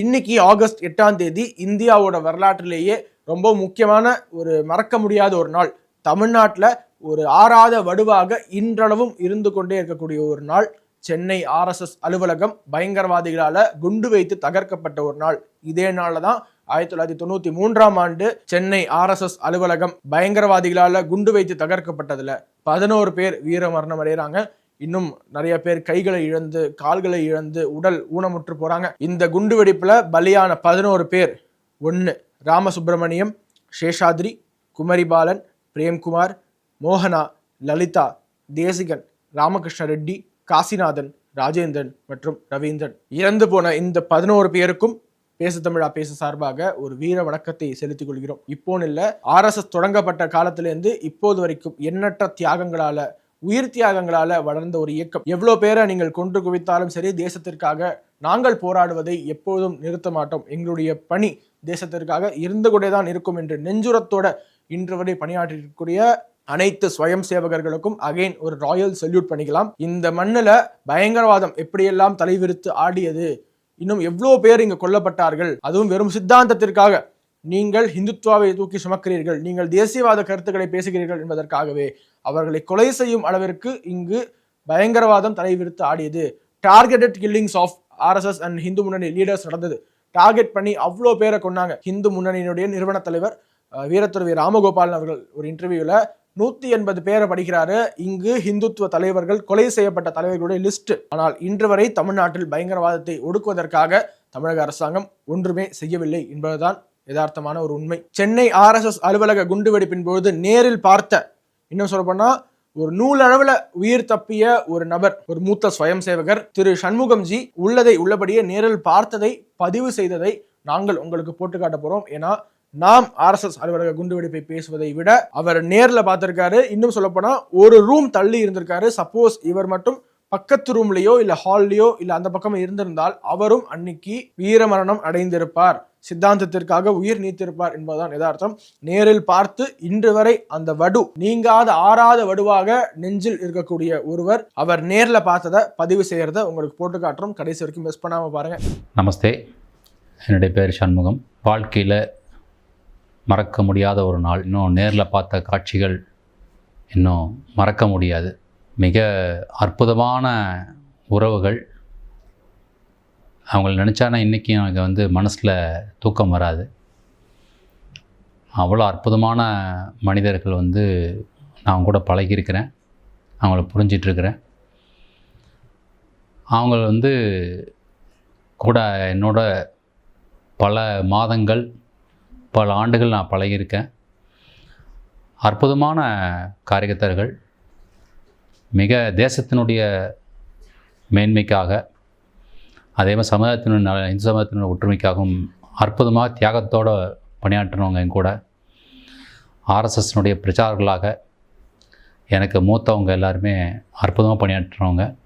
இன்னைக்கு ஆகஸ்ட் எட்டாம் தேதி இந்தியாவோட வரலாற்றிலேயே ரொம்ப முக்கியமான ஒரு மறக்க முடியாத ஒரு நாள். தமிழ்நாட்டில் ஒரு ஆறாத வடுவாக இன்றளவும் இருந்து கொண்டே இருக்கக்கூடிய ஒரு நாள். சென்னை ஆர்எஸ்எஸ் அலுவலகம் பயங்கரவாதிகளால் குண்டு வைத்து தகர்க்கப்பட்ட ஒரு நாள். இதே நாளில் தான் ஆயிரத்தி தொள்ளாயிரத்தி தொண்ணூத்தி மூன்றாம் ஆண்டு சென்னை ஆர்எஸ்எஸ் அலுவலகம் பயங்கரவாதிகளால குண்டு வைத்து தகர்க்கப்பட்டதுல பதினோரு பேர் வீர மரணம் அடைகிறாங்க இன்னும் நிறைய பேர் கைகளை இழந்து கால்களை இழந்து உடல் ஊனமுற்று போறாங்க. இந்த குண்டுவெடிப்புல பலியான பதினோரு பேர் ஒன்று ராமசுப்பிரமணியம் சேஷாத்ரி குமரிபாலன் பிரேம்குமார் மோகனா லலிதா தேசிகன் ராமகிருஷ்ண ரெட்டி காசிநாதன் ராஜேந்திரன் மற்றும் ரவீந்திரன். இறந்து போன இந்த பதினோரு பேருக்கும் பேசு தமிழா பேசு சார்பாக ஒரு வீர வணக்கத்தை செலுத்திக் கொள்கிறோம். இப்போன்னு இல்லை ஆர்எஸ்எஸ் தொடங்கப்பட்ட காலத்திலேருந்து இப்போது வரைக்கும் எண்ணற்ற தியாகங்களால உயிர் தியாகங்களால வளர்ந்த ஒரு இயக்கம். எவ்வளோ பேரை நீங்கள் கொன்று குவித்தாலும் சரி தேசத்திற்காக நாங்கள் போராடுவதை எப்போதும் நிறுத்த மாட்டோம். எங்களுடைய பணி தேசத்திற்காக இருந்து கொண்டே தான் இருக்கும் என்று நெஞ்சுரத்தோட இன்று வரை பணியாற்றிருக்கக்கூடிய அனைத்து ஸ்வயம் சேவகர்களுக்கும் அகைன் ஒரு ராயல் சல்யூட் பண்ணிக்கலாம். இந்த மண்ணில் பயங்கரவாதம் எப்படியெல்லாம் தலைவிரித்து ஆடியது இன்னும் எவ்வளோ பேர் இங்கே கொல்லப்பட்டார்கள் அதுவும் வெறும் சித்தாந்தத்திற்காக. நீங்கள் ஹிந்துத்வாவை தூக்கி சுமக்கிறீர்கள் நீங்கள் தேசியவாத கருத்துக்களை பேசுகிறீர்கள் என்பதற்காகவே அவர்களை கொலை செய்யும் அளவிற்கு இங்கு பயங்கரவாதம் தலைவிரித்து ஆடியது. Targeted killings of RSS and Hindu Munnani leaders நடந்தது. டார்கெட் பண்ணி அவ்வளோ பேரை கொன்னாங்க. ஹிந்து முன்னணியினுடைய நிறுவன தலைவர் வீரத்துறவி ராமகோபாலன் அவர்கள் ஒரு இன்டர்வியூவில் நூற்றி எண்பது பேரை படிக்கிறாரு. இங்கு ஹிந்துத்துவ தலைவர்கள் கொலை செய்யப்பட்ட தலைவர்களுடைய லிஸ்ட் ஆனால் இன்று வரை தமிழ்நாட்டில் பயங்கரவாதத்தை ஒடுக்குவதற்காக தமிழக அரசாங்கம் ஒன்றுமே செய்யவில்லை என்பதுதான் யதார்த்தமான ஒரு உண்மை. சென்னை ஆர்எஸ்எஸ் அலுவலக குண்டுவெடிப்பின் பொழுது நேரில் பார்த்த இன்னும் சொல்லப்போனால் ஒரு நூலளவில் உயிர் தப்பிய ஒரு நபர் ஒரு மூத்த ஸ்வயம் சேவகர் திரு சண்முகம்ஜி உள்ளதை உள்ளபடியே நேரில் பார்த்ததை பதிவு செய்ததை நாங்கள் உங்களுக்கு போட்டு காட்ட போறோம். ஏன்னா நாம் ஆர்எஸ்எஸ் அலுவலக குண்டுவெடிப்பை பேசுவதை விட அவர் நேரில் பார்த்திருக்காரு. இன்னும் சொல்லப்போனால் ஒரு ரூம் தள்ளி இருந்திருக்காரு. சப்போஸ் இவர் மட்டும் பக்கத்து ரூம்லேயோ இல்லை ஹால்லேயோ இல்லை அந்த பக்கம் இருந்திருந்தால் அவரும் அன்னைக்கு வீரமரணம் அடைந்திருப்பார். சித்தாந்தத்திற்காக உயிர் நீத்திருப்பார் என்பதுதான் யதார்த்தம். நேரில் பார்த்து இன்று வரை அந்த வடு நீங்காத ஆறாத வடுவாக நெஞ்சில் இருக்கக்கூடிய ஒருவர் அவர் நேரில் பார்த்ததை பதிவு செய்கிறத உங்களுக்கு போட்டு காட்டுறோம். கடைசி வரைக்கும் மிஸ் பண்ணாமல் பாருங்கள் நமஸ்தே. என்னுடைய பேர் சண்முகம். வாழ்க்கையில் மறக்க முடியாத ஒரு நாள். இன்னும் நேரில் பார்த்த காட்சிகள் இன்னும் மறக்க முடியாது. மிக அற்புதமான உறவுகள். அவங்கள நினச்சானா இன்றைக்கி எனக்கு வந்து மனசில் தூக்கம் வராது. அவ்வளோ அற்புதமான மனிதர்கள் வந்து நான் கூட பழகியிருக்கிறேன். அவங்கள புரிஞ்சிட்ருக்கிறேன். அவங்க வந்து கூட என்னோட பல மாதங்கள் பல ஆண்டுகள் நான் பழகியிருக்கேன். அற்புதமான காரியகர்த்தர்கள். மிக தேசத்தினுடைய மேன்மைக்காக அதே மாதிரி சமுதாயத்தினுடைய இந்து சமுதாயத்தினுடைய ஒற்றுமைக்காகவும் அற்புதமாக தியாகத்தோடு பணியாற்றினவங்க என் கூட. ஆர்எஸ்எஸ்னுடைய பிரச்சாரர்களாக எனக்கு மூத்தவங்க எல்லாருமே அற்புதமாக பணியாற்றினவங்க.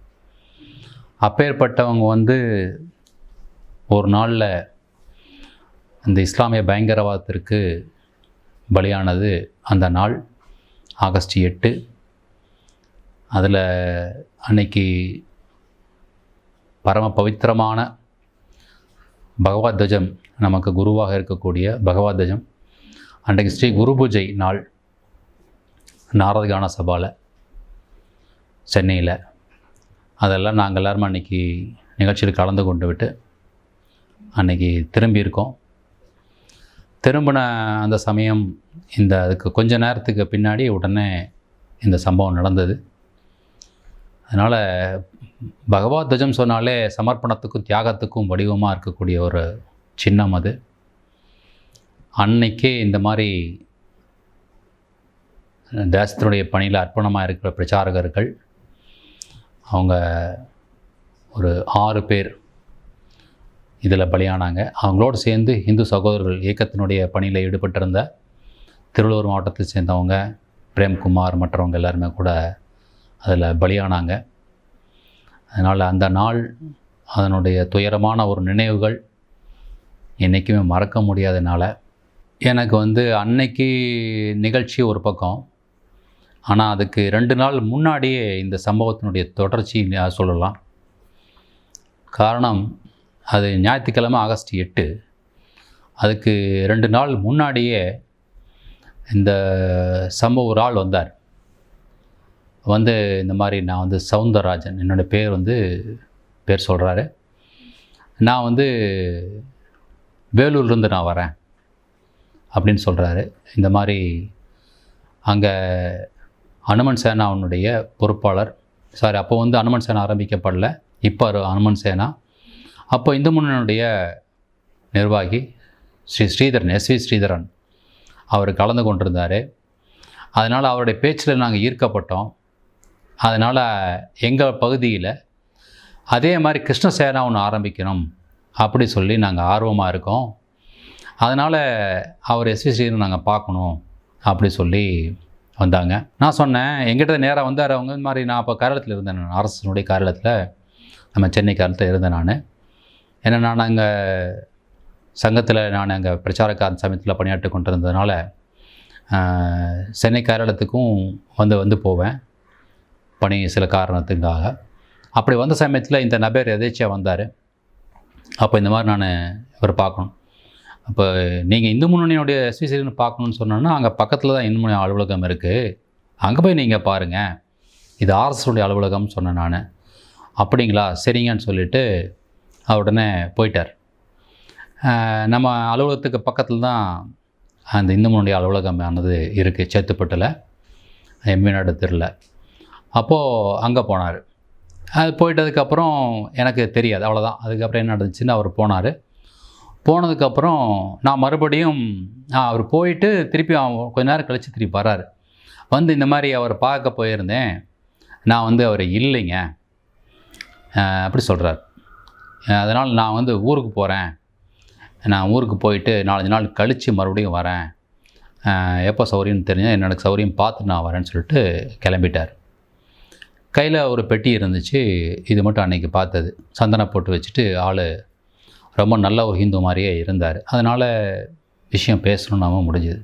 அப்பேற்பட்டவங்க வந்து ஒரு நாளில் இந்த இஸ்லாமிய பயங்கரவாதத்திற்கு பலியானது அந்த நாள் ஆகஸ்ட் எட்டு. அதில் அன்னைக்கு பரம பவித்திரமான பகவத் தஜம் நமக்கு குருவாக இருக்கக்கூடிய பகவத் தஜம் அன்றைக்கு ஸ்ரீ குரு பூஜை நாள் நாரதகான சபாவில் சென்னையில். அதெல்லாம் நாங்கள் எல்லோரும் அன்றைக்கி நிகழ்ச்சியில் கலந்து கொண்டு விட்டு அன்றைக்கி திரும்பியிருக்கோம் திரும்பின அந்த சமயம் இந்த அதுக்கு கொஞ்ச நேரத்துக்கு பின்னாடி உடனே இந்த சம்பவம் நடந்தது. அதனால் பகவத் துவஜம் சொன்னாலே சமர்ப்பணத்துக்கும் தியாகத்துக்கும் வடிவமாக இருக்கக்கூடிய ஒரு சின்னம் அது. அன்னைக்கே இந்த மாதிரி தேசத்தினுடைய பணியில் அர்ப்பணமாக இருக்கிற பிரச்சாரகர்கள் அவங்க ஒரு ஆறு பேர் இதில் பலியானாங்க. அவங்களோடு சேர்ந்து இந்து சகோதரர்கள் இயக்கத்தினுடைய பணியில் ஈடுபட்டிருந்த திருவள்ளூர் மாவட்டத்தை சேர்ந்தவங்க பிரேம்குமார் மற்றவங்க எல்லாருமே கூட அதில் பலியானாங்க. அதனால் அந்த நாள் அதனுடைய துயரமான ஒரு நினைவுகள் என்றைக்குமே மறக்க முடியாதனால எனக்கு வந்து அன்னைக்கு நிகழ்ச்சி ஒரு பக்கம். ஆனால் அதுக்கு ரெண்டு நாள் முன்னாடியே இந்த சம்பவத்தினுடைய தொடர்ச்சி சொல்லலாம். காரணம் அது ஞாயிற்றுக்கிழமை ஆகஸ்ட் எட்டு. அதுக்கு ரெண்டு நாள் முன்னாடியே இந்த சம்பவ ஒரு ஆள் வந்தார். வந்து இந்த மாதிரி நான் வந்து சவுந்தரராஜன் என்னோடய பேர் வந்து பேர் சொல்கிறாரு நான் வந்து வேலூர்லேருந்து நான் வரேன் அப்படின்னு சொல்கிறாரு இந்த மாதிரி அங்கே அனுமன் சேனாவுடைய பொறுப்பாளர். சாரி அப்போ வந்து அனுமன் சேனா ஆரம்பிக்கப்படல இப்போ அனுமன் சேனா. அப்போ இந்து முன்னனுடைய நிர்வாகி ஸ்ரீ ஸ்ரீதரன் எஸ்வி ஸ்ரீதரன் அவர் கலந்து கொண்டிருந்தார். அதனால் அவருடைய பேச்சில் நாங்கள் ஈர்க்கப்பட்டோம். அதனால் எங்கள் பகுதியில் அதே மாதிரி கிருஷ்ணசேனா ஒன்று ஆரம்பிக்கணும் அப்படி சொல்லி நாங்கள் ஆர்வமாக இருக்கோம். அதனால் அவர் எஸ்வி ஸ்ரீனு நாங்கள் பார்க்கணும் அப்படி சொல்லி வந்தாங்க. நான் சொன்னேன் எங்கிட்ட நேராக வந்தார் அவங்க. இந்த மாதிரி நான் அப்போ காரியத்தில் இருந்தேன் நான் அரசனுடைய காரியத்தில் நம்ம சென்னை காலத்தில் இருந்தேன் நான். ஏன்னா நான் அங்கே சங்கத்தில் நான் அங்கே பிரச்சாரக்காரன் சமயத்தில் பணியாற்றி கொண்டிருந்ததுனால ஆஹ், சென்னை காரியத்துக்கும் வந்து வந்து போவேன். பணி சில காரணத்துக்காக. அப்படி வந்த சமயத்தில் இந்த நபர் எதேச்சியாக வந்தார். அப்போ இந்த மாதிரி நான் இவர் பார்க்கணும். அப்போ நீங்கள் இந்து முன்னணியுடைய எஸ்பிசின்னு பார்க்கணுன்னு சொன்னோன்னா அங்கே பக்கத்தில் தான் இந்து முன்னணி அலுவலகம் இருக்குது அங்கே போய் நீங்கள் பாருங்கள் இது ஆர்எஸ்எஸ்னுடைய அலுவலகம்னு சொன்னேன் நான். அப்படிங்களா? சரிங்கன்னு சொல்லிட்டு உடனே போயிட்டார். நம்ம அலுவலகத்துக்கு பக்கத்தில் தான் அந்த இந்து முன்னுடைய அலுவலகம் ஆனது இருக்குது சேத்துப்பட்டில். எம்பி நாடு அப்போது அங்கே போனார். அது போயிட்டதுக்கப்புறம் எனக்கு தெரியாது அவ்வளோதான் அதுக்கப்புறம் என்ன நடந்துச்சுன்னு அவர் போனார். போனதுக்கப்புறம் நான் மறுபடியும் அவர் போயிட்டு திருப்பி அவன் கொஞ்ச நேரம் கழித்து திருப்பி வராரு வந்து இந்த மாதிரி அவர் பார்க்க போயிருந்தேன். நான் வந்து அவர் இல்லைங்க. அப்படி சொல்கிறார் அதனால் நான் வந்து ஊருக்கு போகிறேன் நான் ஊருக்கு போயிட்டு நாலஞ்சு நாள் கழித்து மறுபடியும் வரேன். எப்போ சௌகரியம்னு தெரிஞ்சால் என்னோட சௌரியம் பார்த்து நான் வரேன்னு சொல்லிட்டு கிளம்பிட்டார். கையில் ஒரு பெட்டி இருந்துச்சு. இது மட்டும் அன்னைக்கு பார்த்தது. சந்தனம் போட்டு வச்சுட்டு ஆள் ரொம்ப நல்ல ஒரு ஹிந்து மாதிரியே இருந்தார். அதனால் விஷயம் பேசணுன்னாம முடிஞ்சுது.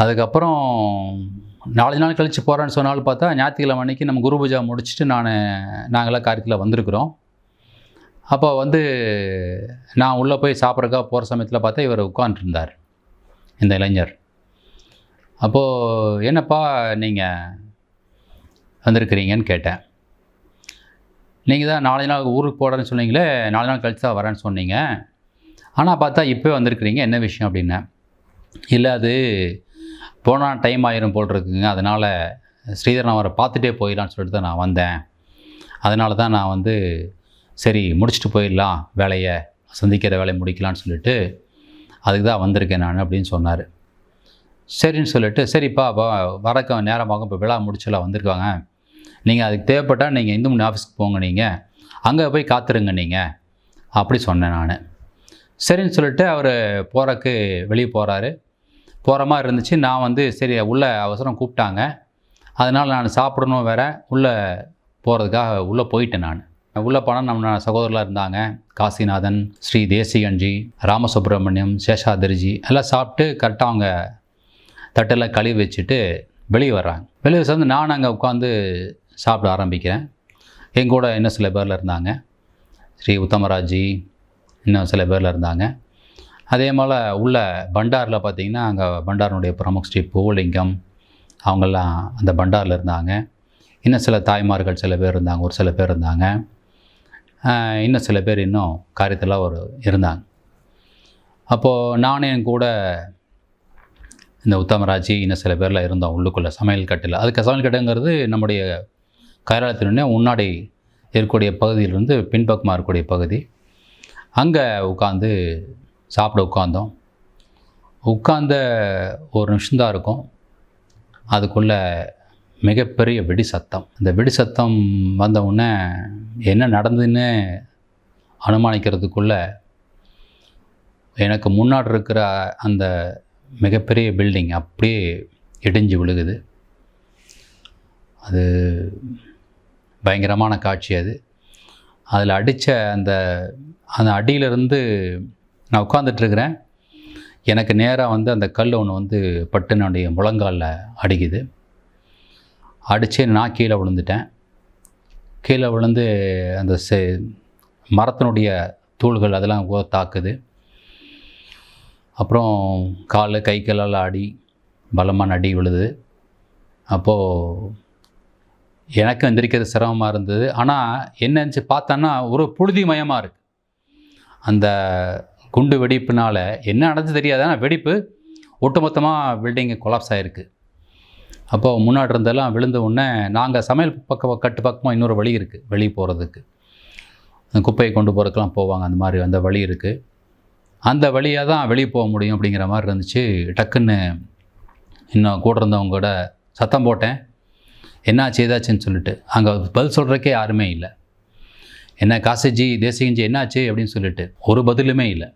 அதுக்கப்புறம் நாலஞ்சு நாள் கழித்து போகிறேன்னு சொன்னாலும் பார்த்தா ஞாயிற்றுக்கிழமை அன்னைக்கு நம்ம குரு பூஜா முடிச்சுட்டு நான் நாங்களாம் காரியத்தில் வந்திருக்கிறோம். அப்போ வந்து நான் உள்ளே போய் சாப்பிட்றக்கா போகிற சமயத்தில் பார்த்தா இவர் உட்காந்துருந்தார் இந்த இளைஞர். அப்போது என்னப்பா நீங்கள் வந்திருக்கிறீங்கன்னு கேட்டேன். நீங்கள் தான் நாலஞ்சு நாள் ஊருக்கு போகிறேன்னு சொன்னீங்களே நாலு நாள் கழிச்சு தான் வரேன்னு சொன்னீங்க. ஆனால் பார்த்தா இப்போ வந்திருக்கிறீங்க என்ன விஷயம் அப்படின்னேன் இல்லை அது போனால் டைம் ஆயிரும் போல் இருக்குங்க. அதனால் ஸ்ரீதரன் அவரை பார்த்துட்டே போயிடலான்னு சொல்லிட்டு தான் நான் வந்தேன். அதனால தான் நான் வந்து சரி முடிச்சுட்டு போயிடலாம் வேலையை சந்திக்கிற வேலையை முடிக்கலான்னு சொல்லிட்டு அதுக்கு தான் வந்திருக்கேன் நான் அப்படின்னு சொன்னார். சரின்னு சொல்லிட்டு சரிப்பா அப்போ வரக்க நேரமாகும். இப்போ விழா முடிச்சலாம் வந்திருக்காங்க. நீங்கள் அதுக்கு தேவைப்பட்டால் நீங்கள் இந்து மணி ஆஃபீஸ்க்கு போங்க நீங்கள் அங்கே போய் காத்துருங்க நீங்கள் அப்படி சொன்னேன் நான். சரின்னு சொல்லிட்டு அவர் போகிறக்கு வெளியே போகிறாரு போகிற மாதிரி இருந்துச்சு. நான் வந்து சரி உள்ளே அவசரம் கூப்பிட்டாங்க. அதனால் நான் சாப்பிடணும் வேற. உள்ளே போகிறதுக்காக உள்ளே போயிட்டேன் நான். உள்ளே போனால் நம்ம சகோதரர்களாக இருந்தாங்க. காசிநாதன் ஸ்ரீ தேசிகன்ஜி ராமசுப்ரமணியம் சேஷாதிரிஜி எல்லாம் சாப்பிட்டு கரெக்டாக அவங்க தட்டெல்லாம் கழுவி வச்சுட்டு வெளியே வர்றாங்க. வெளியே வந்து நான் அங்கே உட்காந்து சாப்பிட ஆரம்பிக்கிறேன். என் கூட இன்னும் சில பேரில் இருந்தாங்க. ஸ்ரீ உத்தமராஜி இன்னும் சில பேரில் இருந்தாங்க. அதே போல் உள்ள பண்டாரில் பார்த்திங்கன்னா அங்கே பண்டாரனுடைய பிரமுக் ஸ்ரீ பூலிங்கம் அவங்கெல்லாம் அந்த பண்டாரில் இருந்தாங்க. இன்னும் சில தாய்மார்கள் சில பேர் இருந்தாங்க ஒரு சில பேர் இருந்தாங்க. இன்னும் சில பேர் இன்னும் காரியத்தில் ஒரு இருந்தாங்க. அப்போது நானும் என் கூட இந்த உத்தமராஜி இன்னும் சில பேரில் இருந்தோம் உள்ளுக்குள்ளே சமையல் கட்டில். அதுக்கு சமையல் கட்டுங்கிறது நம்முடைய கைராளத்தினுடைய முன்னாடி இருக்கக்கூடிய பகுதியிலிருந்து பின்பக்கமாக இருக்கக்கூடிய பகுதி. அங்கே உட்காந்து சாப்பிட உட்காந்தோம். உட்கார்ந்த ஒரு நிமிஷம்தான் இருக்கும். அதுக்குள்ளே மிகப்பெரிய வெடி சத்தம். இந்த வெடி சத்தம் வந்த உடனே என்ன நடந்ததுன்னு அனுமானிக்கிறதுக்குள்ள எனக்கு முன்னாடி இருக்கிற அந்த மிகப்பெரிய பில்டிங் அப்படியே இடிஞ்சு விழுகுது. அது பயங்கரமான காட்சி அது. அதில் அடித்த அந்த அந்த அடியிலிருந்து நான் உட்காந்துட்ருக்கிறேன் எனக்கு நேராக வந்து அந்த கல் ஒன்று வந்து பட்டுனுடைய முழங்காலில் அடிக்குது. அடித்து நான் கீழே விழுந்துட்டேன். கீழே விழுந்து அந்த செ மரத்தினுடைய தூள்கள் அதெல்லாம் தாக்குது. அப்புறம் கால் கை காலால் ஆடி பலமாக நடி விழுது. அப்போது எனக்கு எந்திரிக்கிறது சிரமமாக இருந்தது. ஆனால் என்னச்சு பார்த்தோன்னா ஒரு புழுதி மயமாக இருக்குது அந்த குண்டு வெடிப்புனால் என்ன நடந்து தெரியாது. ஆனால் வெடிப்பு ஒட்டுமொத்தமாக பில்டிங்கு கொலாப்ஸ் ஆகிருக்கு அப்போது முன்னாடி இருந்தெல்லாம் விழுந்த உடனே நாங்கள் சமையல் பக்கம் கட்டு பக்கமாக இன்னொரு வழி இருக்குது வெளியே போகிறதுக்கு குப்பையை கொண்டு போகிறதுக்கெலாம் போவாங்க. அந்த மாதிரி அந்த வழி இருக்குது அந்த வழியாக தான் வெளியே போக முடியும் அப்படிங்கிற மாதிரி இருந்துச்சு. டக்குன்னு இன்னும் கூட இருந்தவங்க கூட சத்தம் போட்டேன். என்னாச்சு ஏதாச்சுன்னு சொல்லிட்டு. அங்கே பதில் சொல்கிறக்கே யாருமே இல்லை. என்ன காசிஜி தேசிகஞ்சி என்னாச்சு அப்படின்னு சொல்லிட்டு ஒரு பதிலுமே இல்லை.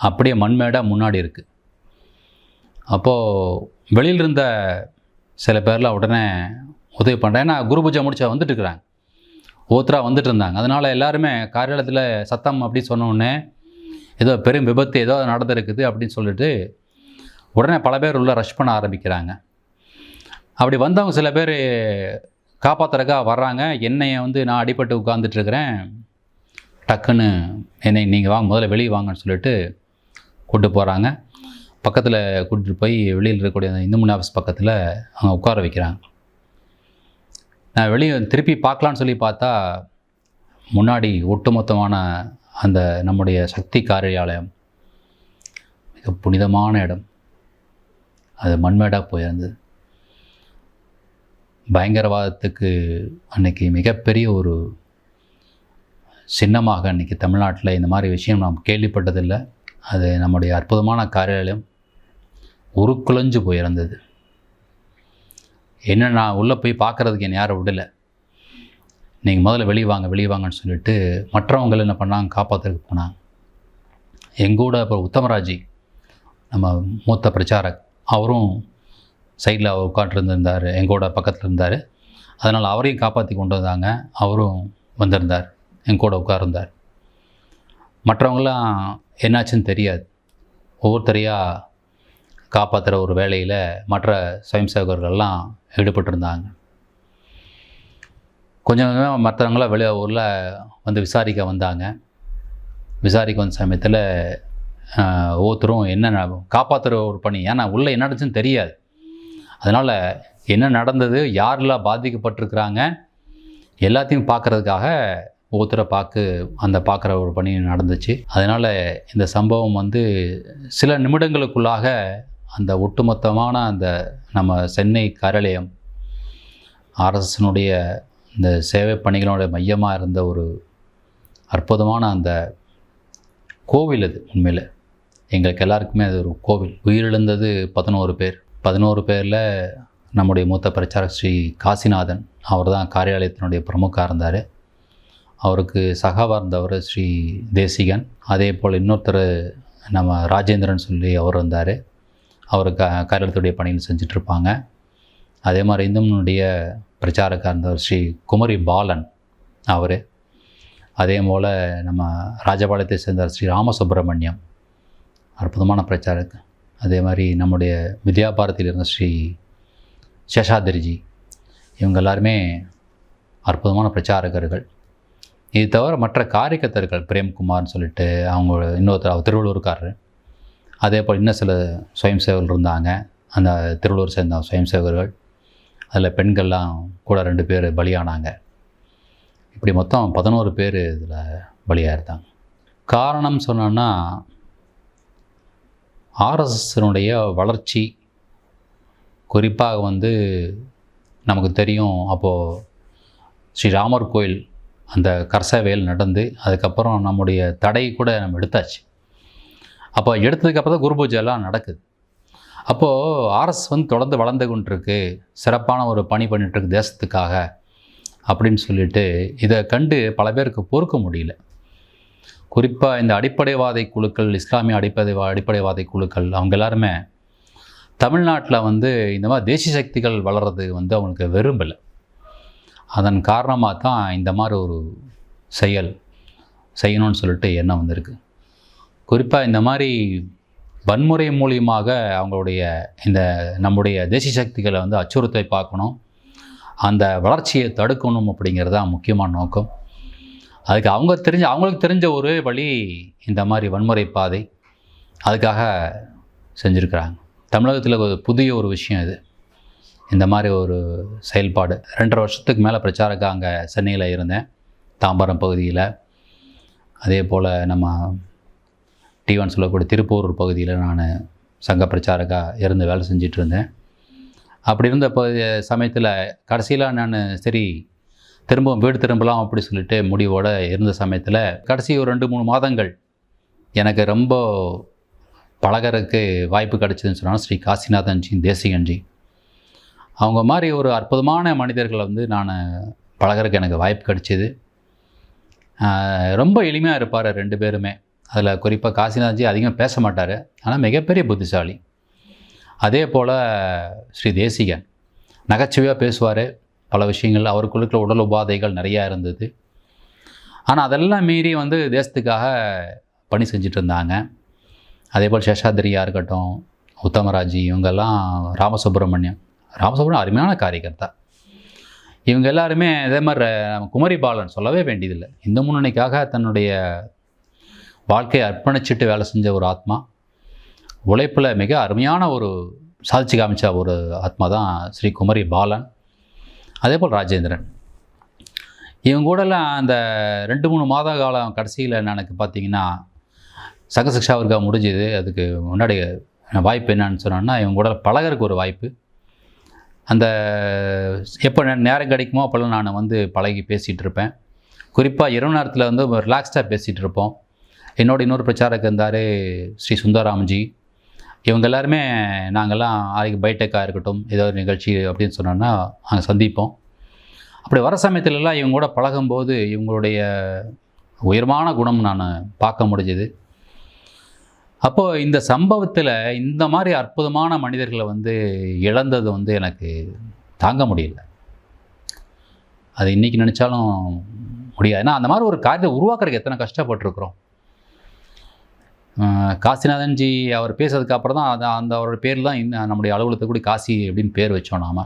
அப்படியே மண்மேடாக முன்னாடி இருக்குது அப்போது வெளியில் இருந்த சில பேர்லாம் உடனே உதவி பண்ணுறேன் ஏன்னா குரு பூஜை முடிச்சா வந்துட்டுருக்குறாங்க ஒவ்வொருத்தராக வந்துட்டு இருந்தாங்க. அதனால் எல்லாருமே காரியாலயத்தில் சத்தம் அப்படி சொன்னோடனே ஏதோ பெரும் விபத்து ஏதோ நடந்திருக்குது அப்படின்னு சொல்லிட்டு உடனே பல பேர் உள்ளே ரஷ் பண்ண ஆரம்பிக்கிறாங்க. அப்படி வந்தவங்க சில பேர் காப்பாத்துறதுக்காக வர்றாங்க. என்னையை வந்து நான் அடிபட்டு உட்காந்துட்ருக்கிறேன் டக்குன்னு என்னை நீங்கள் வாங்க முதல்ல வெளியே வாங்கன்னு சொல்லிட்டு கூட்டு போகிறாங்க பக்கத்தில் கூட்டிகிட்டு போய் வெளியில் இருக்கக்கூடிய அந்த இந்துமணி ஆஃபீஸ் பக்கத்தில் அவங்க உட்கார வைக்கிறாங்க. நான் வெளியே திருப்பி பார்க்கலான்னு சொல்லி பார்த்தா முன்னாடி ஒட்டுமொத்தமான அந்த நம்முடைய சக்தி காரியாலயம் மிக புனிதமான இடம். அது மண்மேடாக போயிருந்தது. பயங்கரவாதத்துக்கு அன்றைக்கி மிகப்பெரிய ஒரு சின்னமாக அன்றைக்கி தமிழ்நாட்டில் இந்த மாதிரி விஷயம் நாம் கேள்விப்பட்டதில்லை. அது நம்முடைய அற்புதமான காரியாலயம் உருக்குலைஞ்சு போயிருந்தது. என்ன நான் உள்ளே போய் பார்க்குறதுக்கு என்னை யாரும் விடலை. நீங்கள் முதல்ல வெளியே வாங்க வெளியே வாங்கன்னு சொல்லிட்டு மற்றவங்க என்ன பண்ணாங்க? காப்பாற்றுறதுக்கு போனாங்க. எங்கூட அப்புறம் உத்தமராஜி நம்ம மூத்த பிரச்சாரக் அவரும் சைடில் அவர் உட்காண்ட்ருந்தார் எங்கூட பக்கத்தில் இருந்தார். அதனால் அவரையும் காப்பாற்றி கொண்டு வந்தாங்க. அவரும் வந்திருந்தார் எங்கூட உட்கார்ந்தார். மற்றவங்களாம் என்னாச்சுன்னு தெரியாது. ஒவ்வொருத்தரையாக காப்பாற்றுற ஒரு வேலையில் மற்ற சுயம் சேவகர்கள்லாம் ஈடுபட்டிருந்தாங்க. கொஞ்சம் கொஞ்சமாக மற்றவங்களாம் வெளியே ஊரில் வந்து விசாரிக்க வந்தாங்க. விசாரிக்க வந்த சமயத்தில் ஒவ்வொருத்தரும் என்ன காப்பாற்றுற ஒரு பணி. ஏன்னா உள்ளே என்ன நடந்துச்சுன்னு தெரியாது. அதனால் என்ன நடந்தது யாரெல்லாம் பாதிக்கப்பட்டிருக்கிறாங்க எல்லாத்தையும் பார்க்குறதுக்காக ஒவ்வொருத்தரை பார்க்கு அந்த பார்க்குற ஒரு பணி நடந்துச்சு. அதனால் இந்த சம்பவம் வந்து சில நிமிடங்களுக்குள்ளாக அந்த ஒட்டுமொத்தமான அந்த நம்ம சென்னை காரியாலயம் ஆர்எஸ்எஸ்னுடைய இந்த சேவை பணிகளோட மையமாக இருந்த ஒரு அற்புதமான அந்த கோவில் அது உண்மையில். எங்களுக்கு எல்லாருக்குமே அது ஒரு கோவில். உயிரிழந்தது பதினோரு பேர். பதினோரு பேரில் நம்முடைய மூத்த பிரச்சாரக் ஸ்ரீ காசிநாதன் அவர் தான் காரியாலயத்தினுடைய பிரமுகாக இருந்தார். அவருக்கு சகாவாக இருந்தவர் ஸ்ரீ தேசிகன். அதே போல் இன்னொருத்தர் நம்ம ராஜேந்திரன் சொல்லி அவர் இருந்தார் அவர் க காரியாலயத்துடைய பணிகள் செஞ்சிட்ருப்பாங்க. அதே மாதிரி இந்துமனுடைய பிரச்சாரக்காக இருந்தவர் ஸ்ரீ குமரி பாலன் அவர். அதே போல் நம்ம ராஜபாளையத்தை சேர்ந்தார் ஸ்ரீ ராமசுப்பிரமணியம் அற்புதமான பிரச்சாரக்கு அதே மாதிரி நம்முடைய வித்யாபாரதியில் இருந்த ஸ்ரீ சேஷாதிரிஜி இவங்க எல்லாருமே அற்புதமான பிரச்சாரகர்கள். இது தவிர மற்ற காரியக்கர்த்தர்கள் பிரேம்குமார்னு சொல்லிட்டு அவங்க இன்னொருத்தர் அவர் திருவள்ளூர்காரர். அதே போல் இன்னும் சில சுயம் சேவகர்கள் இருந்தாங்க. அந்த திருவள்ளூர் சேர்ந்த சுயம் சேவகர்கள் அதில் பெண்கள்லாம் கூட ரெண்டு பேர் பலியானாங்க. இப்படி மொத்தம் பதினோரு பேர் இதில் பலியாயிருந்தாங்க. காரணம் சொன்னோன்னா ஆர்எஸ்எஸ்னுடைய வளர்ச்சி குறிப்பாக வந்து நமக்கு தெரியும். அப்போது ஸ்ரீராமர் கோயில் அந்த கரசவேல் நடந்து அதுக்கப்புறம் நம்முடைய தடை கூட நம்ம எடுத்தாச்சு. அப்போ எடுத்ததுக்கப்புறம் தான் குரு பூஜை எல்லாம் நடக்குது. அப்போது ஆர்எஸ் வந்து தொடர்ந்து வளர்ந்து கொண்டிருக்கு. சிறப்பான ஒரு பணி பண்ணிகிட்ருக்கு தேசத்துக்காக அப்படின்னு சொல்லிட்டு இதை கண்டு பல பேருக்கு பொறுக்க முடியல. குறிப்பாக இந்த அடிப்படைவாதை குழுக்கள் இஸ்லாமிய அடிப்படை அடிப்படைவாதை குழுக்கள் அவங்க எல்லாருமே தமிழ்நாட்டில் வந்து இந்த மாதிரி தேசிய சக்திகள் வளர்றது வந்து அவங்களுக்கு விரும்பலை. அதன் காரணமாக தான் இந்த மாதிரி ஒரு செயல் செய்யணும்னு சொல்லிட்டு எண்ணம் வந்திருக்கு. குறிப்பாக இந்த மாதிரி வன்முறை மூலியமாக அவங்களுடைய இந்த நம்முடைய தேசிய சக்திகளை வந்து அச்சுறுத்தை பார்க்கணும். அந்த வளர்ச்சியை தடுக்கணும் அப்படிங்கிறது தான் முக்கியமான நோக்கம். அதுக்கு அவங்க தெரிஞ்ச அவங்களுக்கு தெரிஞ்ச ஒரு வழி இந்த மாதிரி வன்முறை பாதை. அதுக்காக செஞ்சுருக்கிறாங்க. தமிழகத்தில் ஒரு புதிய ஒரு விஷயம் இது. இந்த மாதிரி ஒரு செயல்பாடு. ரெண்டரை வருஷத்துக்கு மேலே பிரச்சாரக்காக அங்கே சென்னையில் இருந்தேன். தாம்பரம் பகுதியில். அதே போல் நம்ம டிவன் சொல்லக்கூடிய திருப்பூர் பகுதியில் நான் சங்க பிரச்சாரக்காக இருந்து வேலை செஞ்சுட்டு இருந்தேன். அப்படி இருந்த சமயத்தில் கடைசியில் நான் சரி திரும்பவும் வீடு திரும்பலாம் அப்படி சொல்லிட்டு முடிவோடு இருந்த சமயத்தில் கடைசி ஒரு ரெண்டு மூணு மாதங்கள் எனக்கு ரொம்ப பழகிறதுக்கு வாய்ப்பு கிடச்சிதுன்னு சொன்னால் ஸ்ரீ காசிநாதன்ஜி தேசிகன்ஜி அவங்க மாதிரி ஒரு அற்புதமான மனிதர்களை வந்து நான் பழகிறதுக்கு எனக்கு வாய்ப்பு கிடச்சிது. ரொம்ப எளிமையாக இருப்பார் ரெண்டு பேருமே. அதில் குறிப்பாக காசிநாத்ஜி அதிகம் பேச மாட்டார். ஆனால் மிகப்பெரிய புத்திசாலி. அதே போல் ஸ்ரீ தேசிகன். நகைச்சுவையாக பேசுவார். பல விஷயங்கள் அவருக்குள்ள உடல் உபாதைகள் நிறையா இருந்தது. ஆனால் அதெல்லாம் மீறி வந்து தேசத்துக்காக பணி செஞ்சிட்டு இருந்தாங்க. அதே போல் சேஷாதிரியாக இருக்கட்டும் உத்தமராஜி இவங்கெல்லாம் ராமசுப்ரமணியம். ராமசுப்ரமணியம் அருமையான காரியகர்த்தா. இவங்க எல்லாருமே இதே மாதிரி நம்ம குமரி பாலன் சொல்லவே வேண்டியதில்லை. இந்து முன்னணிக்காக தன்னுடைய வாழ்க்கையை அர்ப்பணிச்சுட்டு வேலை செஞ்ச ஒரு ஆத்மா உழைப்பில் மிக அருமையான ஒரு சாதிச்சு காமிச்ச ஒரு ஆத்மா தான் ஸ்ரீ குமரி பாலன் அதே போல் ராஜேந்திரன். இவங்க கூடலாம் அந்த ரெண்டு மூணு மாத காலம் கடைசியில் எனக்கு பார்த்தீங்கன்னா சகசிக்ஷா வர்க்கா முடிஞ்சுது அதுக்கு முன்னாடி வாய்ப்பு என்னன்னு சொன்னோன்னா இவங்க கூட பழகிறதுக்கு ஒரு வாய்ப்பு. அந்த எப்போ நேரம் கிடைக்குமோ அப்போல்லாம் நான் வந்து பழகி பேசிகிட்டு இருப்பேன். குறிப்பாக இரவு நேரத்தில் வந்து ரிலாக்ஸ்டாக பேசிகிட்டு இருப்போம். என்னோட இன்னொரு பிரச்சாரக்கு இருந்தார் ஸ்ரீ சுந்தராம்ஜி இவங்க எல்லாருமே நாங்கள்லாம் ஆலைக்கு பைடெக்காக இருக்கட்டும் ஏதோ ஒரு நிகழ்ச்சி அப்படின்னு சொன்னோன்னா நாங்கள் சந்திப்போம். அப்படி வர சமயத்துலலாம் இவங்க கூட பழகும்போது இவங்களுடைய உயர்வான குணம் நான் பார்க்க முடிஞ்சுது. அப்போது இந்த சம்பவத்தில் இந்த மாதிரி அற்புதமான மனிதர்களை வந்து இழந்தது வந்து எனக்கு தாங்க முடியல. அது இன்றைக்கி நினச்சாலும் முடியாது. ஏன்னா அந்த மாதிரி ஒரு காரியத்தை உருவாக்குறதுக்கு எத்தனை கஷ்டப்பட்டிருக்கிறோம். காசிநாதன்ஜி அவர் பேசுறதுக்கு அப்புறம் தான் அது அந்த அவரோட பேர் தான் இன்னும் நம்முடைய அலுவலகத்துக்கு கூட காசி அப்படின்னு பேர் வச்சோம் நாம.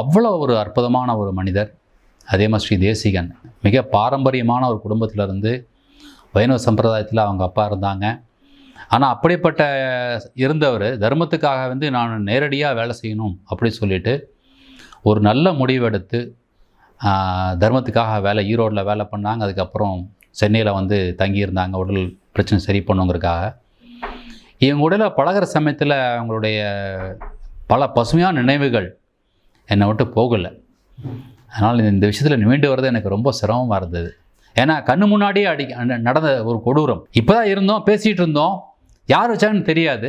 அவ்வளோ ஒரு அற்புதமான ஒரு மனிதர். அதே மாதிரி ஸ்ரீ தேசிகன். மிக பாரம்பரியமான ஒரு குடும்பத்துல இருந்து வைணவ சம்பிரதாயத்தில் அவங்க அப்பா இருந்தாங்க. ஆனால் அப்படிப்பட்ட இருந்தவர் தர்மத்துக்காக வந்து நான் நேரடியாக வேலை செய்யணும் அப்படி சொல்லிட்டு ஒரு நல்ல முடிவெடுத்து தர்மத்துக்காக வேலை ஈரோட்டில் வேலை பண்ணாங்க. அதுக்கப்புறம் சென்னையில் வந்து தங்கியிருந்தாங்க. உடல் பிரச்சனை சரி பண்ணுங்கிறதுக்காக. இவங்க உடல பழகுற சமயத்தில் அவங்களுடைய பல பசுமையான நினைவுகள் என்னை விட்டு போகலை. அதனால் இந்த விஷயத்தில் மீண்டு வர்றது எனக்கு ரொம்ப சிரமமாக இருந்தது. ஏன்னா கண்ணு முன்னாடியே அடி நடந்த ஒரு கொடூரம். இப்போ தான் இருந்தோம் பேசிகிட்டு இருந்தோம். யார் வச்சாங்கன்னு தெரியாது.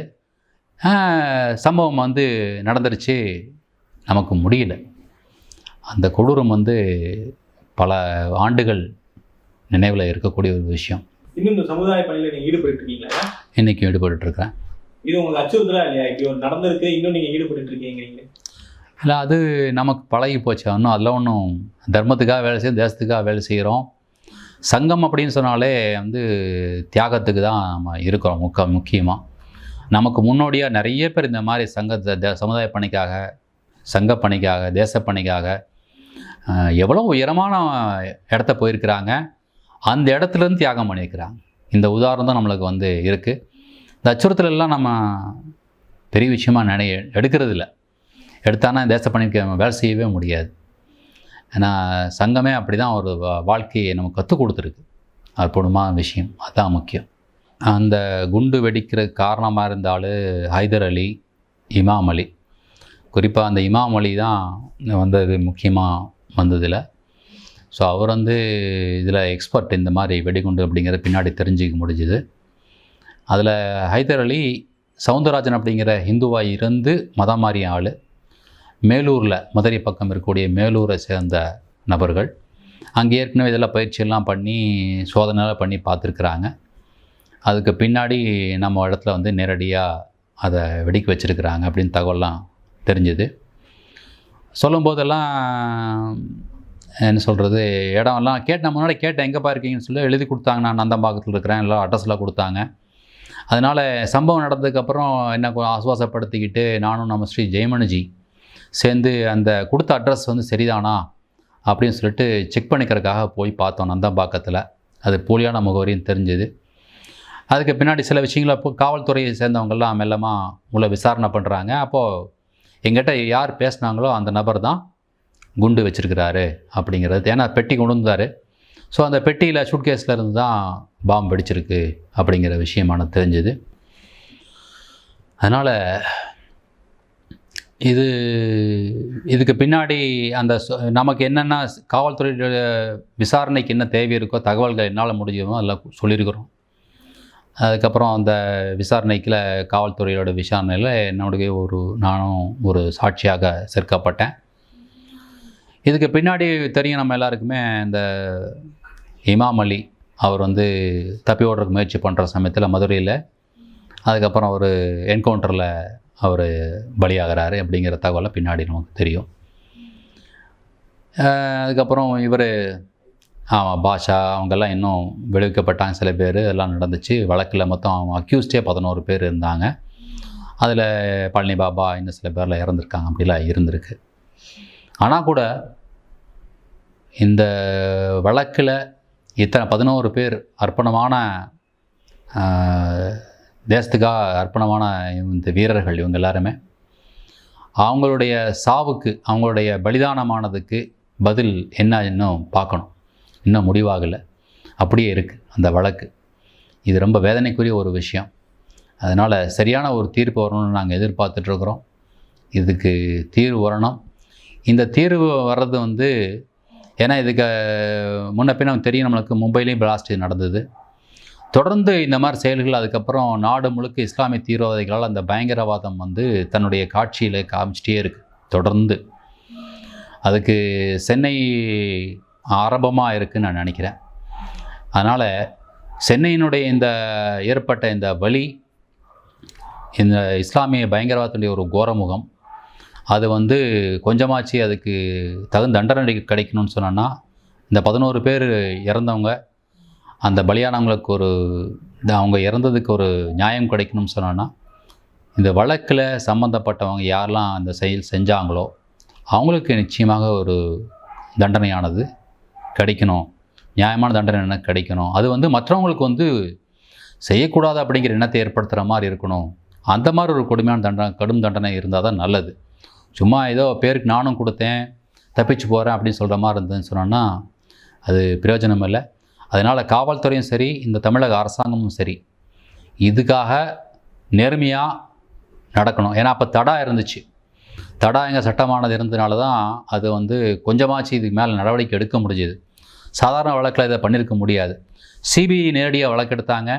சம்பவம் வந்து நடந்துருச்சு. நமக்கு முடியல. அந்த கொடூரம் வந்து பல ஆண்டுகள் நினைவில் இருக்கக்கூடிய ஒரு விஷயம். இன்னும் இந்த சமுதாய பணியில நீங்க ஈடுபட்டு இருக்கீங்களா இன்றைக்கும் ஈடுபட்டுருக்கேன். இது உங்களுக்கு அச்சுறுத்தலா இல்லையா? இப்படி நடந்திருக்கு இன்னும் நீங்க ஈடுபட்டு இருக்கீங்க இல்லை அது நமக்கு பழகி போச்சு. இன்னும் அதெல்லாம் ஒன்றும் தர்மத்துக்காக வேலை செய்யும் தேசத்துக்காக வேலை செய்கிறோம் சங்கம் அப்படின்னு சொன்னாலே வந்து தியாகத்துக்கு தான் நம்ம இருக்கிறோம் முக்க முக்கியமாக நமக்கு முன்னோடியாக நிறைய பேர் இந்த மாதிரி சங்கத்தை சமுதாய பணிக்காக சங்க பணிக்காக தேச பணிக்காக அஹ், எவ்வளோ உயரமான இடத்த போயிருக்கிறாங்க. அந்த இடத்துலேருந்து தியாகம் பண்ணியிருக்கிறாங்க. இந்த உதாரணம் தான் நம்மளுக்கு வந்து இருக்குது இந்த அச்சுறுத்தலெல்லாம் நம்ம பெரிய விஷயமாக நினைய எடுக்கிறது இல்லை எடுத்தானா தேச பணிக்கு நம்ம வேலை செய்யவே முடியாது. ஏன்னா சங்கமே அப்படி தான் ஒரு வாழ்க்கையை நமக்கு கற்றுக் கொடுத்துருக்கு. அற்புதமான விஷயம். அதுதான் முக்கியம். அந்த குண்டு வெடிக்கிற காரணமாக இருந்தாலும் ஹைதர் அலி இமாம் அலி. குறிப்பாக அந்த இமாம் அலி தான் வந்தது முக்கியமாக வந்ததில் ஸோ அவர் வந்து இதில் எக்ஸ்பர்ட் இந்த மாதிரி வெடிகுண்டு அப்படிங்கிறத பின்னாடி தெரிஞ்சுக்க முடிஞ்சுது. அதில் ஹைதர் அலி சவுந்தரராஜன் அப்படிங்கிற ஹிந்துவாக இருந்து மதம் மாறிய ஆள். மேலூரில் மதுரை பக்கம் இருக்கக்கூடிய மேலூரை சேர்ந்த நபர்கள். அங்கே ஏற்கனவே இதெல்லாம் பயிற்சியெல்லாம் பண்ணி சோதனைலாம் பண்ணி பார்த்துருக்குறாங்க. அதுக்கு பின்னாடி நம்ம இடத்துல வந்து நேரடியாக அதை வெடிக்க வச்சுருக்குறாங்க அப்படின்னு தகவல்லாம் தெரிஞ்சுது. சொல்லும்போதெல்லாம் என்ன சொல்கிறது இடம்லாம் கேட்டேன் முன்னாடி கேட்டேன் எங்கேப்பா இருக்கீங்கன்னு சொல்லி எழுதி கொடுத்தாங்க. நான் நந்தம்பாக்கத்தில் இருக்கிறேன். எல்லாம் அட்ரஸ்லாம் கொடுத்தாங்க. அதனால் சம்பவம் நடந்ததுக்கப்புறம் என்ன கொஞ்சம் ஆசுவாசப்படுத்திக்கிட்டு நானும் நம்ம ஸ்ரீ ஜெயமனுஜி சேர்ந்து அந்த கொடுத்த அட்ரஸ் வந்து சரிதானா? அப்படின்னு சொல்லிட்டு செக் பண்ணிக்கிறதுக்காக போய் பார்த்தோம் நந்தம்பாக்கத்தில். அது போலியான முகவரின்னு தெரிஞ்சுது. அதுக்கு பின்னாடி சில விஷயங்களை இப்போ காவல்துறையை சேர்ந்தவங்கெல்லாம் மெல்லமாக உள்ள விசாரணை பண்ணுறாங்க அப்போது எங்கிட்ட யார் பேசுனாங்களோ அந்த நபர் தான் குண்டு வச்சுருக்கிறாரு அப்படிங்கிறது. ஏன்னா பெட்டி கொண்டு வந்தார். ஸோ அந்த பெட்டியில் சூட்கேஸில் இருந்து தான் பாம்பு வெடிச்சிருக்கு அப்படிங்கிற விஷயமான தெரிஞ்சுது. அதனால் இது இதுக்கு பின்னாடி அந்த நமக்கு என்னென்ன காவல்துறையோட விசாரணைக்கு என்ன தேவை இருக்கோ தகவல்கள் என்னால் முடிஞ்சதோ அதில் சொல்லியிருக்கிறோம் அதுக்கப்புறம் அந்த விசாரணைக்குள்ள காவல்துறையோட விசாரணையில் என்னுடைய ஒரு நானும் ஒரு சாட்சியாக சேர்க்கப்பட்டேன். இதுக்கு பின்னாடி தெரியும் நம்ம எல்லாருக்குமே இந்த இமாம் அலி அவர் வந்து தப்பி ஓடுறதுக்கு முயற்சி பண்ணுற சமயத்தில் மதுரையில் அதுக்கப்புறம் ஒரு என்கவுண்டரில் அவர் பலியாகிறாரு அப்படிங்கிற தகவலை பின்னாடி நமக்கு தெரியும். அதுக்கப்புறம் இவர் ஆமாம் பாஷா அவங்கெல்லாம் இன்னும் விடுவிக்கப்பட்டாங்க சில பேர் எல்லாம் நடந்துச்சு. வழக்கில் மொத்தம் அவங்க அக்யூஸ்டே பதினோரு பேர் இருந்தாங்க. அதில் பழனி பாபா இன்னும் சில பேரில் இறந்துருக்காங்க அப்படிலாம் இருந்திருக்கு. ஆனால் கூட இந்த வழக்கில் இத்தனை பதினோரு பேர் அர்ப்பணமான தேசத்துக்காக அர்ப்பணமான இந்த வீரர்கள் இவங்க எல்லாருமே அவங்களுடைய சாவுக்கு அவங்களுடைய பலிதானமானதுக்கு பதில் என்ன இன்னும் பார்க்கணும். இன்னும் முடிவாகலை. அப்படியே இருக்குது அந்த வழக்கு. இது ரொம்ப வேதனைக்குரிய ஒரு விஷயம். அதனால் சரியான ஒரு தீர்ப்பு வரணும்னு நாங்கள் எதிர்பார்த்துட்ருக்குறோம் இதுக்கு தீர்வு வரணும். இந்த தீர்வு வர்றது வந்து ஏன்னா இதுக்கு முன்ன பின்ன தெரியும் நம்மளுக்கு மும்பையிலையும் பிளாஸ்ட் நடந்தது. தொடர்ந்து இந்த மாதிரி செயல்கள் அதுக்கப்புறம் நாடு முழுக்க இஸ்லாமிய தீவிரவாதிகளால் அந்த பயங்கரவாதம் வந்து தன்னுடைய காட்சியில் காமிச்சிட்டே இருக்குது தொடர்ந்து. அதுக்கு சென்னை ஆரம்பமாக இருக்குன்னு நான் நினைக்கிறேன். அதனால் சென்னையினுடைய இந்த ஏற்பட்ட இந்த வழி இந்த இஸ்லாமிய பயங்கரவாதத்துடைய ஒரு கோரமுகம் அது வந்து கொஞ்சமாச்சு அதுக்கு தகுந்த தண்டனை கிடைக்கணும்னு சொன்னோன்னா இந்த பதினோரு பேர் இறந்தவங்க அந்த பலியானவங்களுக்கு ஒரு இந்த அவங்க இறந்ததுக்கு ஒரு நியாயம் கிடைக்கணும்னு சொன்னோன்னா இந்த வழக்கில் சம்மந்தப்பட்டவங்க யாரெல்லாம் அந்த செயல் செஞ்சாங்களோ அவங்களுக்கு நிச்சயமாக ஒரு தண்டனையானது கிடைக்கணும். நியாயமான தண்டனை என்ன கிடைக்கணும்? அது வந்து மற்றவங்களுக்கு வந்து செய்யக்கூடாது அப்படிங்கிற எண்ணத்தை ஏற்படுத்துகிற மாதிரி இருக்கணும். அந்த மாதிரி ஒரு கொடுமையான தண்டனை கடும் தண்டனை இருந்தால் தான் நல்லது. சும்மா ஏதோ பேருக்கு நானும் கொடுத்தேன் தப்பிச்சு போகிறேன் அப்படின்னு சொல்கிற மாதிரி இருந்ததுன்னு சொன்னோன்னா அது பிரயோஜனம் இல்லை. அதனால் காவல்துறையும் சரி இந்த தமிழக அரசாங்கமும் சரி இதுக்காக நேர்மையாக நடக்கணும். ஏன்னா அப்போ தடா இருந்துச்சு. தடா எங்கள் சட்டமானது இருந்ததுனால தான் அது வந்து கொஞ்சமாச்சு இதுக்கு மேலே நடவடிக்கை எடுக்க முடிஞ்சுது. சாதாரண வழக்கில் இதை பண்ணியிருக்க முடியாது. சிபிஐ நேரடியாக வழக்கெடுத்தாங்க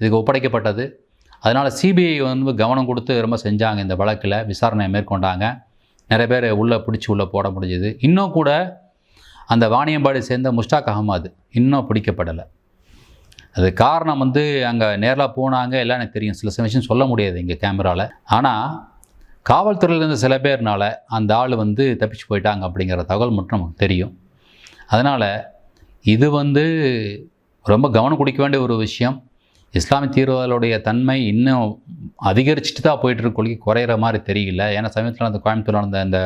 இதுக்கு ஒப்படைக்கப்பட்டது. அதனால் சிபிஐ வந்து கவனம் கொடுத்து ரொம்ப செஞ்சாங்க இந்த வழக்கில் விசாரணை மேற்கொண்டாங்க. நிறைய பேர் உள்ளே பிடிச்சி உள்ளே போட முடிஞ்சுது. இன்னும் கூட அந்த வாணியம்பாடி சேர்ந்த முஸ்டாக் அகமது இன்னும் பிடிக்கப்படலை. அது காரணம் வந்து அங்கே நேரில் போனாங்க எல்லாம் எனக்கு தெரியும். சில சில விஷயம் சொல்ல முடியாது இங்கே கேமராவில் ஆனால் காவல்துறையிலேருந்து சில பேர்னால அந்த ஆள் வந்து தப்பிச்சு போயிட்டாங்க அப்படிங்கிற தகவல் மட்டும் நமக்கு தெரியும். அதனால் இது வந்து ரொம்ப கவனம் கொடுக்க வேண்டிய ஒரு விஷயம். இஸ்லாமிய தீவிரவாதிகளுடைய தன்மை இன்னும் அதிகரிச்சுட்டு தான் போயிட்டு இருக்க கொள்கை குறையிற மாதிரி தெரியல. ஏன்னா சமயத்தில் அந்த கோயம்புத்தூர் நடந்த அந்த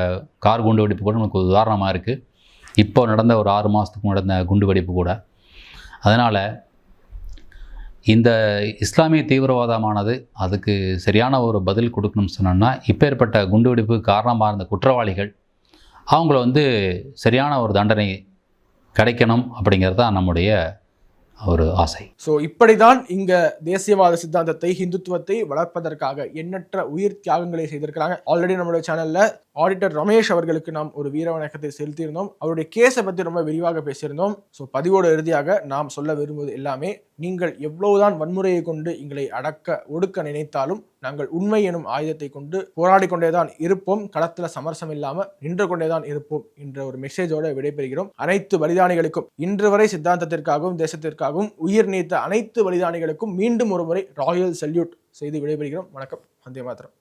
கார் குண்டு வெடிப்பு கூட நமக்கு உதாரணமாக இருக்குது இப்போ நடந்த ஒரு ஆறு மாதத்துக்கு நடந்த குண்டு வெடிப்பு கூட. அதனால் இந்த இஸ்லாமிய தீவிரவாதமானது அதுக்கு சரியான ஒரு பதில் கொடுக்கணும்னு சொன்னோம்னா இப்போ ஏற்பட்ட குண்டுவெடிப்பு காரணமாக இருந்த குற்றவாளிகள் அவங்கள வந்து சரியான ஒரு தண்டனை கிடைக்கணும் அப்படிங்கிறது தான் நம்முடைய ஒரு ஆசை. ஸோ இப்படிதான் இங்க தேசியவாத சித்தாந்தத்தை ஹிந்துத்துவத்தை வளர்ப்பதற்காக எண்ணற்ற உயிர் தியாகங்களை செய்திருக்கிறாங்க. ஆல்ரெடி நம்மளுடைய சேனல்ல ஆடிட்டர் ரமேஷ் அவர்களுக்கு நாம் ஒரு வீர வணக்கத்தை செலுத்தியிருந்தோம். அவருடைய கேஸை பற்றி ரொம்ப விரிவாக பேசியிருந்தோம். ஸோ பதிவோடு இறுதியாக நாம் சொல்ல விரும்புவது எல்லாமே நீங்கள் எவ்வளவுதான் வன்முறையை கொண்டு எங்களை அடக்க ஒடுக்க நினைத்தாலும் நாங்கள் உண்மை எனும் ஆயுதத்தை கொண்டு போராடி கொண்டேதான் இருப்போம். களத்தில் சமரசம் இல்லாமல் நின்று கொண்டேதான் இருப்போம் என்ற ஒரு மெசேஜோட விடைபெறுகிறோம். அனைத்து பலிதானிகளுக்கும் இன்று வரை சித்தாந்தத்திற்காகவும் தேசத்திற்காகவும் உயிர் நீத்த அனைத்து பலிதானிகளுக்கும் மீண்டும் ஒரு முறை ராயல் சல்யூட் செய்து விடைபெறுகிறோம். வணக்கம் வந்தே மாத்திரம்